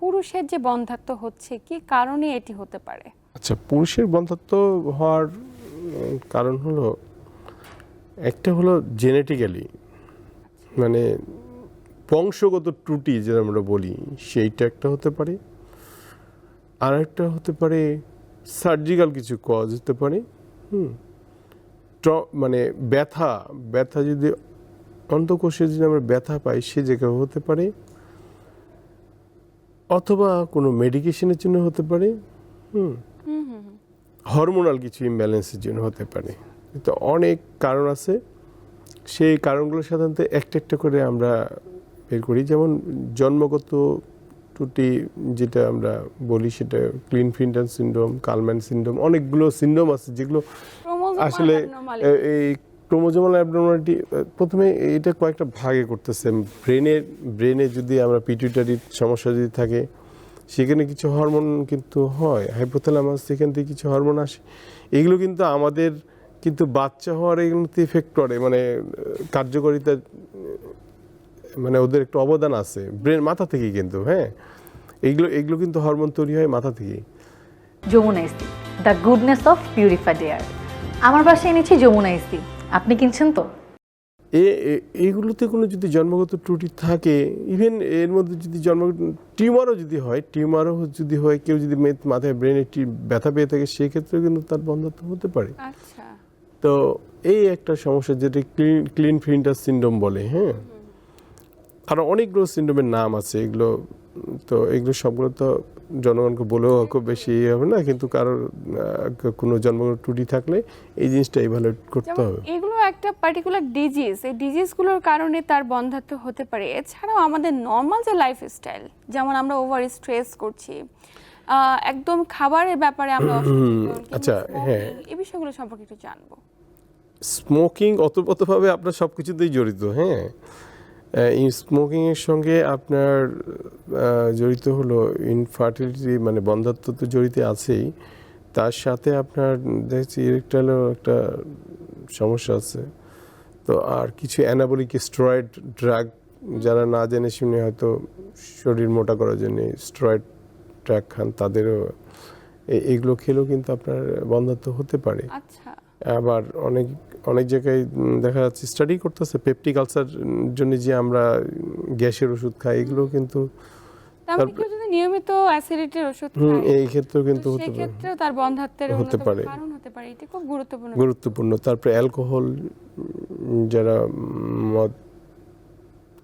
পুরুষের যে বন্ধাত্ব হচ্ছে, কি কারণে এটি হতে পারে? আচ্ছা পুরুষের বন্ধাত্ব হওয়ার কারণ হলো, একটা হলো জেনেটিক্যালি মানে বংশগত ত্রুটি যেটা আমরা বলি, সেইটা একটা হতে পারে। আর একটা হতে পারে সার্জিক্যাল কিছু কজ হতে পারে, হুম। মানে ব্যথা ব্যথা যদি অন্তকোষে যদি আমরা ব্যথা পাই, সে জায়গায় হতে পারে। অথবা কোনো মেডিকেশনের জন্য হতে পারে হুম। হরমোনাল কিছু ইমব্যালেন্সের জন্য হতে পারে। তো অনেক কারণ আছে। সেই কারণগুলো সাধারণত একটা একটা করে আমরা বের করি। যেমন জন্মগত ত্রুটি যেটা আমরা বলি সেটা Klinefelter syndrome Kallmann syndrome অনেকগুলো সিন্ড্রোম আছে যেগুলো আসলে এই ক্রোমোজোমাল অ্যাবনর্মালিটি প্রথমে এটা কয়েকটা ভাগে করতেছে। ব্রেনের ব্রেনে যদি আমরা পিটুইটারির সমস্যা যদি থাকে, সেখানে কিছু হরমোন কিন্তু হয়, হাইপোথ্যালামাস, সেখান থেকে কিছু হরমোন আসে। এগুলো কিন্তু আমাদের কিন্তু বাচ্চা হওয়ার এগুলোতে ইফেক্ট করে মানে কার্যকারিতা মানে ওদের একটা অবদান আছে। ব্রেন মাথা থেকেই কিন্তু হ্যাঁ? এগুলো এগুলো কিন্তু হরমোন তৈরি হয় মাথা থেকেই Jamuna AC the goodness of purified air. আমার বাসায় এনেছি যমুনা ইসি আপনি কিনছেন তো? এ এগুলোতে কোনো যদি জন্মগত ত্রুটি থাকে ইভেন এর মধ্যে যদি জন্মগত টিউমারও যদি হয় টিউমারও যদি হয় কেউ যদি মাথায় ব্রেনে ব্যথা পেয়ে থাকে সেক্ষেত্রেও কিন্তু তার বন্ধত্ব হতে পারে। আচ্ছা। তো এই একটা সমস্যা যেটা ক্লিন ক্লিন ফিন্টার সিন্ড্রোম বলে হ্যাঁ? আরও অনেকগুলো সিন্ড্রোমের নাম আছে এগুলো তো এগুলো সবগুলো তো জনগণকে বলেও খুব বেশি ইয়ে হবে না কিন্তু কারোর কোনো জন্মগত ত্রুটি থাকলে এই জিনিসটা ইভালুয়েট করতে হবে। এগুলো একটা পার্টিকুলার ডিজিজ এই ডিজিজগুলোর কারণে তার বন্ধাত্ব হতে পারে। এছাড়াও আমাদের নর্মাল যে লাইফস্টাইল যেমন আমরা ওভার স্ট্রেস করছি একদম খাবারের ব্যাপারে আমরা আচ্ছা, হ্যাঁ। এই বিষয়গুলো সম্পর্কে একটু জানব। স্মোকিং অতপ্রতভাবে আপনার সব কিছুতেই জড়িত হ্যাঁ। স্মোকিংয়ের সঙ্গে আপনার জড়িত হলো ইনফার্টিলিটি মানে বন্ধাত্ব তো জড়িত আছেই। তার সাথে আপনার দেখছি ইরেকটাইলেও একটা সমস্যা আছে। তো আর কিছু অ্যানাবলিক স্টেরয়েড ড্রাগ যারা না জেনে শুনে হয়তো শরীর মোটা করার জন্য স্টেরয়েড ড্রাগ খান তাদেরও এগুলো খেলেও কিন্তু আপনার বন্ধাত্ব হতে পারে। আচ্ছা। আবার অনেক অনেক জায়গায় দেখা যাচ্ছে স্টাডি করতেছে। পেপটিক আলসার জন্য যে আমরা গ্যাসের ওষুধ খাই এগুলো কিন্তু নিয়মিত অ্যাসিডিটির ওষুধ এই ক্ষেত্রেও কিন্তু হতে পারে। তার বন্ধাত্বের হতে পারে। কারণ হতে পারে। এটি খুব গুরুত্বপূর্ণ। গুরুত্বপূর্ণ। তারপরে অ্যালকোহল যারা মদ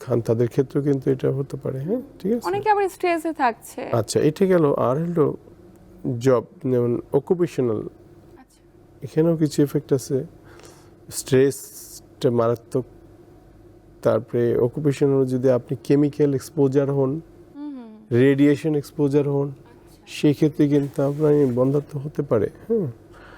খান তাদের ক্ষেত্রেও কিন্তু এটা হতে পারে। হ্যাঁ ঠিক আছে? অনেকে আবার স্ট্রেসে থাকছে। আচ্ছা এটা গেল আর হলো জব যেমন অকুপেশনাল আচ্ছা। এখানেও কিছু এফেক্ট আছে। স্ট্রেসটা মারাত্মক। তারপরে অকুপেশনাল যদি আপনি কেমিক্যাল এক্সপোজার হন রেডিয়েশন এক্সপোজার হন সেক্ষেত্রে কিন্তু আপনার বন্ধাত্ম হতে পারে হ্যাঁ